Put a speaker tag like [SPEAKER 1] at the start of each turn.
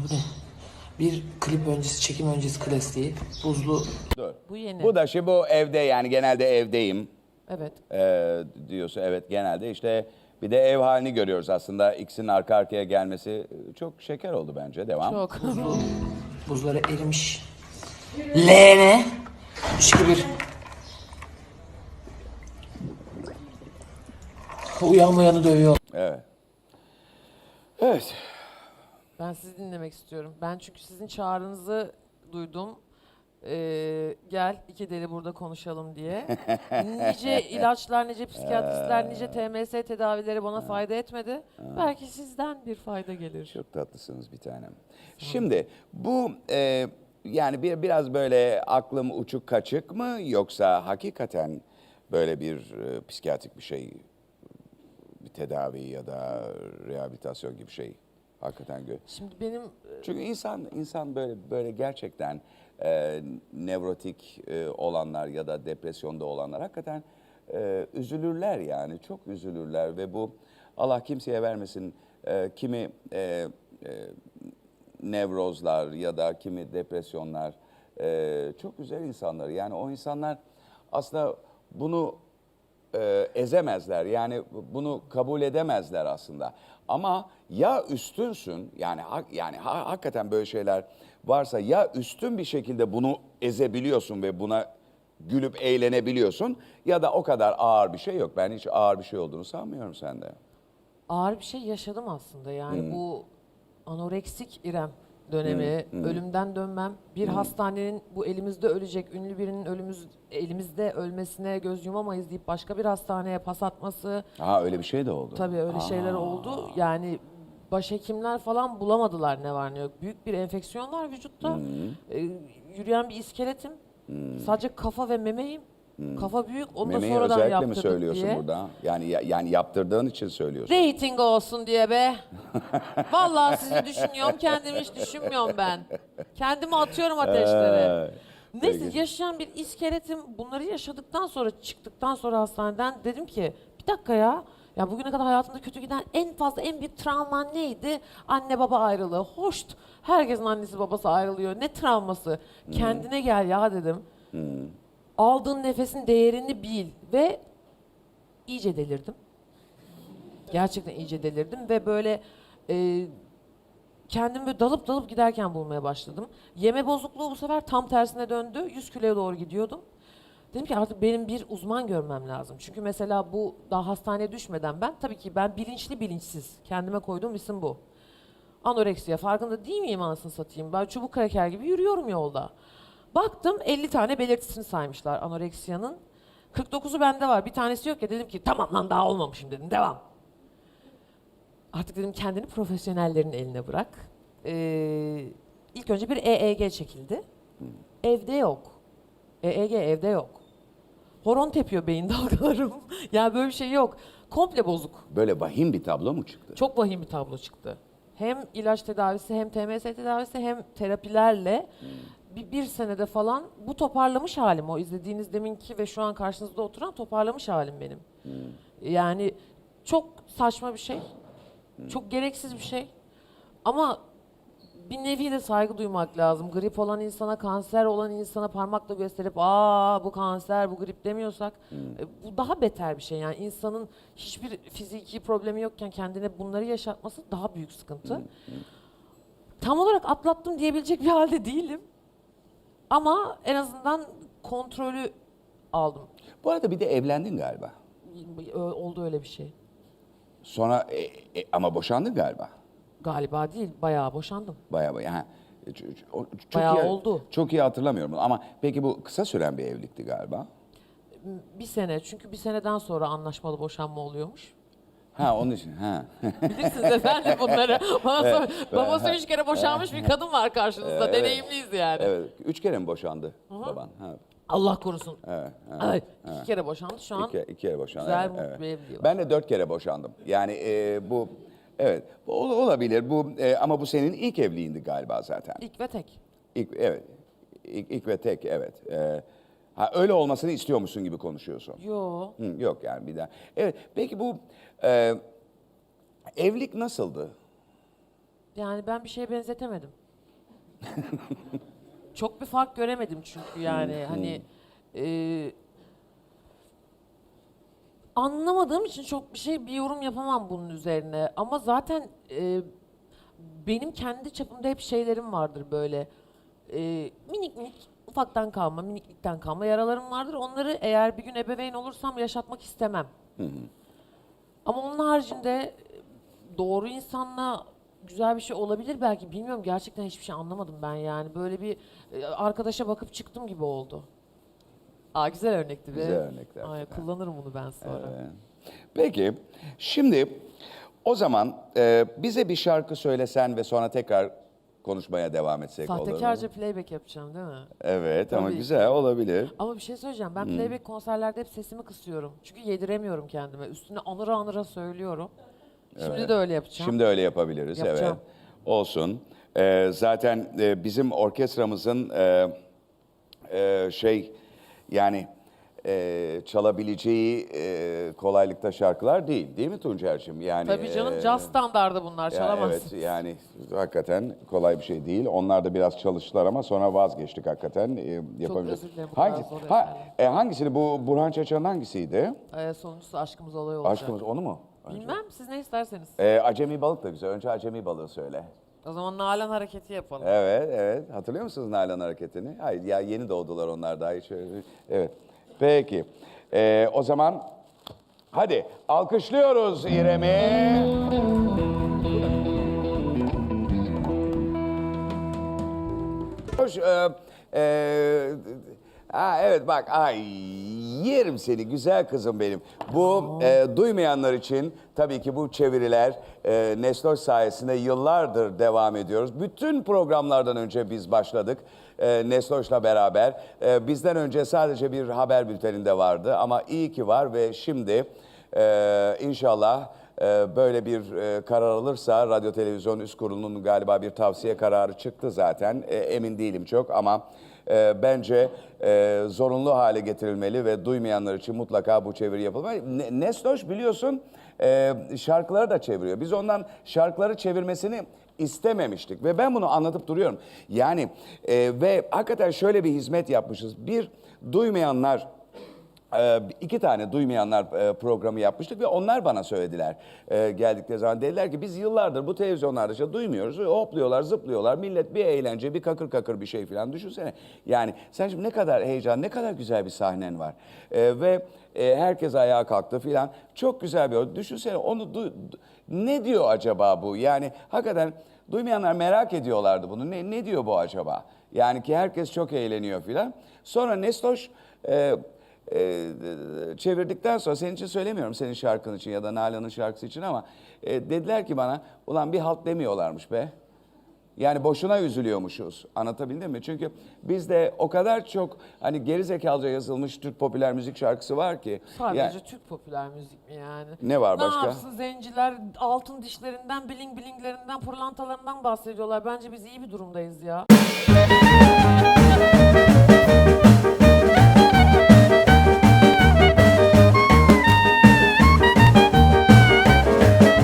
[SPEAKER 1] Bu ne? Bir klip öncesi, çekim öncesi klasiği. Buzlu
[SPEAKER 2] Dur.
[SPEAKER 3] Bu yeni.
[SPEAKER 2] Bu da şey bu evde yani genelde evdeyim
[SPEAKER 3] Evet.
[SPEAKER 2] ee, diyorsun. Evet genelde işte bir de ev halini görüyoruz aslında. İkisinin arka arkaya gelmesi çok şeker oldu bence. Devam.
[SPEAKER 3] Çok.
[SPEAKER 1] buzlu. Buzlara erimiş. Leğene. 3 2 1. Uyanmayanı dövüyor.
[SPEAKER 2] Evet. Evet.
[SPEAKER 3] Ben sizi dinlemek istiyorum. Ben çünkü sizin çağrınızı duydum. Ee, gel iki deli burada konuşalım diye. nice ilaçlar, nice psikiyatristler, nice TMS tedavileri bana fayda etmedi. Belki sizden bir fayda gelir.
[SPEAKER 2] Çok tatlısınız bir tanem. Şimdi bu e, yani bir biraz böyle aklım uçuk kaçık mı yoksa hakikaten böyle bir e, psikiyatrik bir şey bir tedavi ya da rehabilitasyon gibi şey hakikaten gö-
[SPEAKER 3] Şimdi benim
[SPEAKER 2] Çünkü insan insan böyle böyle gerçekten e, nevrotik e, olanlar ya da depresyonda olanlar hakikaten e, üzülürler yani. Çok üzülürler ve bu Allah kimseye vermesin. E, kimi e, e, nevrozlar ya da kimi depresyonlar e, çok güzel insanlar. Yani o insanlar aslında bunu e, ezemezler. Yani bunu kabul edemezler aslında. Ama ya üstünsün yani hak- yani ha- hakikaten böyle şeyler varsa ya üstün bir şekilde bunu ezebiliyorsun ve buna gülüp eğlenebiliyorsun ya da o kadar ağır bir şey yok. Ben hiç ağır bir şey olduğunu sanmıyorum sende.
[SPEAKER 3] ağır bir şey yaşadım aslında. Yani bu anoreksik İrem dönemi, ölümden dönmem, bir hastanenin bu elimizde ölecek ünlü birinin ölümüz elimizde ölmesine göz yumamayız deyip başka bir hastaneye pas atması.
[SPEAKER 2] Ha öyle bir şey de oldu.
[SPEAKER 3] Tabii öyle şeyler oldu. Yani başhekimler falan bulamadılar ne var ne yok. Büyük bir enfeksiyon var vücutta. Ee, yürüyen bir iskeletim. Sadece kafa ve memeyim. Kafa büyük. Onu da
[SPEAKER 2] Memeyi
[SPEAKER 3] sonradan
[SPEAKER 2] özellikle mi
[SPEAKER 3] yaptırdık
[SPEAKER 2] söylüyorsun
[SPEAKER 3] diye.
[SPEAKER 2] burada? Yani ya- yani yaptırdığın için söylüyorsun.
[SPEAKER 3] Rating olsun diye be. Vallahi sizi düşünüyorum, kendimi hiç düşünmüyorum ben. Kendimi atıyorum ateşlere.
[SPEAKER 2] Ee,
[SPEAKER 3] Neyse
[SPEAKER 2] peki.
[SPEAKER 3] yaşayan bir iskeletim bunları yaşadıktan sonra çıktıktan sonra hastaneden dedim ki bir dakika ya ya bugüne kadar hayatımda kötü giden en fazla en büyük travman neydi? Anne baba ayrılığı. Hoş. Herkesin annesi babası ayrılıyor. Ne travması? Kendine gel ya dedim. Aldığın nefesin değerini bil ve iyice delirdim. Gerçekten iyice delirdim ve böyle e, kendimi dalıp dalıp giderken bulmaya başladım. Yeme bozukluğu bu sefer tam tersine döndü. 100 kiloya doğru gidiyordum. Dedim ki artık benim bir uzman görmem lazım. Çünkü mesela bu daha hastaneye düşmeden ben tabii ki ben bilinçli bilinçsiz kendime koyduğum isim bu. Anoreksiya farkında değil miyim anasını satayım? Ben çubuk kraker gibi yürüyorum yolda. Baktım 50 tane belirtisini saymışlar anoreksiyanın. 49'u bende var. Bir tanesi yok ya dedim ki tamam lan daha olmamışım dedim. Devam. Artık dedim kendini profesyonellerin eline bırak. Ee, ilk önce bir EEG çekildi. Evde yok. EEG evde yok. Horon tepiyor beyin dalgalarım. ya böyle bir şey yok. Komple bozuk.
[SPEAKER 2] Böyle vahim bir tablo mu çıktı?
[SPEAKER 3] Çok vahim bir tablo çıktı. Hem ilaç tedavisi hem TMS tedavisi hem terapilerle bir, bir senede falan bu toparlamış halim o izlediğiniz deminki ve şu an karşınızda oturan toparlamış halim benim. Yani çok saçma bir şey. Çok gereksiz bir şey. Ama bir nevi de saygı duymak lazım. Grip olan insana, kanser olan insana parmakla gösterip aa bu kanser, bu grip demiyorsak e, bu daha beter bir şey. Yani insanın hiçbir fiziki problemi yokken kendine bunları yaşatması daha büyük sıkıntı. Tam olarak atlattım diyebilecek bir halde değilim. Ama en azından kontrolü aldım.
[SPEAKER 2] Bu arada bir de evlendin galiba.
[SPEAKER 3] Ö- Oldu öyle bir şey.
[SPEAKER 2] Sonra e, e, ama boşandın galiba.
[SPEAKER 3] Galiba değil, bayağı boşandım.
[SPEAKER 2] Bayağı bayağı. Ha, ç- ç- o- çok
[SPEAKER 3] Bayağı
[SPEAKER 2] iyi,
[SPEAKER 3] oldu.
[SPEAKER 2] Çok iyi hatırlamıyorum ama peki bu kısa süren bir evlilikti galiba.
[SPEAKER 3] Bir sene, çünkü bir seneden sonra anlaşmalı boşanma oluyormuş.
[SPEAKER 2] Ha onun için. Ha.
[SPEAKER 3] Bilirsiniz efendim bunları. Bana sor- babası üç kere boşanmış bir kadın var karşınızda. Deneyimliyiz yani.
[SPEAKER 2] evet. Üç kere mi boşandı baban? Ha.
[SPEAKER 3] Allah korusun.
[SPEAKER 2] Evet. evet.
[SPEAKER 3] Ay, iki kere boşandı şu an.
[SPEAKER 2] İki, iki kere boşandı.
[SPEAKER 3] güzel,
[SPEAKER 2] evet,
[SPEAKER 3] mutlu
[SPEAKER 2] evet.
[SPEAKER 3] var.
[SPEAKER 2] Ben de dört kere boşandım. Yani e, bu evet ol- olabilir. Bu e, ama bu senin ilk evliliğindi galiba zaten.
[SPEAKER 3] İlk ve tek.
[SPEAKER 2] İlk evet. İlk, ilk ve tek evet. E, ha öyle olmasını istiyor musun gibi konuşuyorsun.
[SPEAKER 3] Yo.
[SPEAKER 2] Hı, yok yani bir daha. Evet. Peki bu e, evlilik nasıldı?
[SPEAKER 3] Yani ben bir şeye benzetemedim. Çok bir fark göremedim çünkü yani hani e, anlamadığım için çok bir şey bir yorum yapamam bunun üzerine. Ama zaten e, benim kendi çapımda hep şeylerim vardır böyle. E, minik minik ufaktan kalma, miniklikten kalma yaralarım vardır. Onları eğer bir gün ebeveyn olursam yaşatmak istemem. Ama onun haricinde doğru insanla güzel bir şey olabilir belki. Bilmiyorum gerçekten hiçbir şey anlamadım ben yani. Böyle bir e, arkadaşa bakıp çıktım gibi oldu. Aa güzel örnekti be.
[SPEAKER 2] Güzel örnek gerçekten.
[SPEAKER 3] Ay, kullanırım bunu ben sonra.
[SPEAKER 2] Peki, şimdi o zaman e, bize bir şarkı söylesen ve sonra tekrar konuşmaya devam etsek olur mu?
[SPEAKER 3] Sahtekarca playback yapacağım değil mi?
[SPEAKER 2] Evet ama
[SPEAKER 3] Tabii.
[SPEAKER 2] güzel olabilir.
[SPEAKER 3] Ama bir şey söyleyeceğim. Ben
[SPEAKER 2] Hmm.
[SPEAKER 3] playback konserlerde hep sesimi kısıyorum. Çünkü yediremiyorum kendime. Üstüne anıra anıra söylüyorum. Şimdi de öyle yapacağım.
[SPEAKER 2] Şimdi öyle yapabiliriz,
[SPEAKER 3] Yapacağım.
[SPEAKER 2] evet. Olsun. E, zaten e, bizim orkestramızın e, e, şey yani e, çalabileceği e, kolaylıkta şarkılar değil, değil mi Tuncer'cim? Yani
[SPEAKER 3] Tabii canım
[SPEAKER 2] e,
[SPEAKER 3] caz standardı bunlar.
[SPEAKER 2] Ya
[SPEAKER 3] Çalamazsın.
[SPEAKER 2] evet yani hakikaten kolay bir şey değil. Onlar da biraz çalıştılar ama sonra vazgeçtik hakikaten. E, yapamayacağız.
[SPEAKER 3] özür dilerim,
[SPEAKER 2] Hangi, ha, e, hangisini bu Burhan Çaça'nın hangisiydi?
[SPEAKER 3] Ee, sonuncusu aşkımız olay olacak.
[SPEAKER 2] Aşkımız onu mu?
[SPEAKER 3] Bilmem siz ne isterseniz.
[SPEAKER 2] E, acemi balık da güzel. Önce acemi balığı söyle.
[SPEAKER 3] O zaman Nalan hareketi yapalım.
[SPEAKER 2] Evet, evet. Hatırlıyor musunuz Nalan hareketini? Hayır, ya yeni doğdular onlar daha hiç. Evet. Peki. E, o zaman hadi alkışlıyoruz İrem'i. Hoş, e, e, ha, evet bak ay yerim seni güzel kızım benim. Bu e, duymayanlar için tabii ki bu çeviriler e, Nestor sayesinde yıllardır devam ediyoruz. Bütün programlardan önce biz başladık e, Nestor'la beraber. E, bizden önce sadece bir haber bülteninde vardı ama iyi ki var ve şimdi e, inşallah ee, böyle bir e, karar alırsa Radyo Televizyon Üst Kurulu'nun galiba bir tavsiye kararı çıktı zaten. E, emin değilim çok ama e, bence e, zorunlu hale getirilmeli ve duymayanlar için mutlaka bu çeviri yapılmalı. Ne- Nestoş biliyorsun e, şarkıları da çeviriyor. Biz ondan şarkıları çevirmesini istememiştik ve ben bunu anlatıp duruyorum. Yani e, ve hakikaten şöyle bir hizmet yapmışız. Bir duymayanlar ee, iki tane duymayanlar e, programı yapmıştık ve onlar bana söylediler e, geldikleri zaman. Dediler ki biz yıllardır bu televizyonlarda işte duymuyoruz. Hopluyorlar, zıplıyorlar. Millet bir eğlence, bir kakır kakır bir şey falan düşünsene. Yani sen şimdi ne kadar heyecan, ne kadar güzel bir sahnen var. E, ve e, herkes ayağa kalktı falan. Çok güzel bir Düşünsene onu du- ne diyor acaba bu? Yani hakikaten duymayanlar merak ediyorlardı bunu. Ne, ne diyor bu acaba? Yani ki herkes çok eğleniyor filan. Sonra Nestoş e, e, çevirdikten sonra senin için söylemiyorum senin şarkın için ya da Nalan'ın şarkısı için ama e, dediler ki bana ulan bir halt demiyorlarmış be. Yani boşuna üzülüyormuşuz. Anlatabildim mi? Çünkü bizde o kadar çok hani geri zekalıca yazılmış Türk popüler müzik şarkısı var ki.
[SPEAKER 3] Sadece
[SPEAKER 2] Yani-
[SPEAKER 3] Türk popüler müzik mi yani?
[SPEAKER 2] Ne var başka?
[SPEAKER 3] Ne yapsın zenciler altın dişlerinden, biling bilinglerinden, pırlantalarından bahsediyorlar. Bence biz iyi bir durumdayız ya.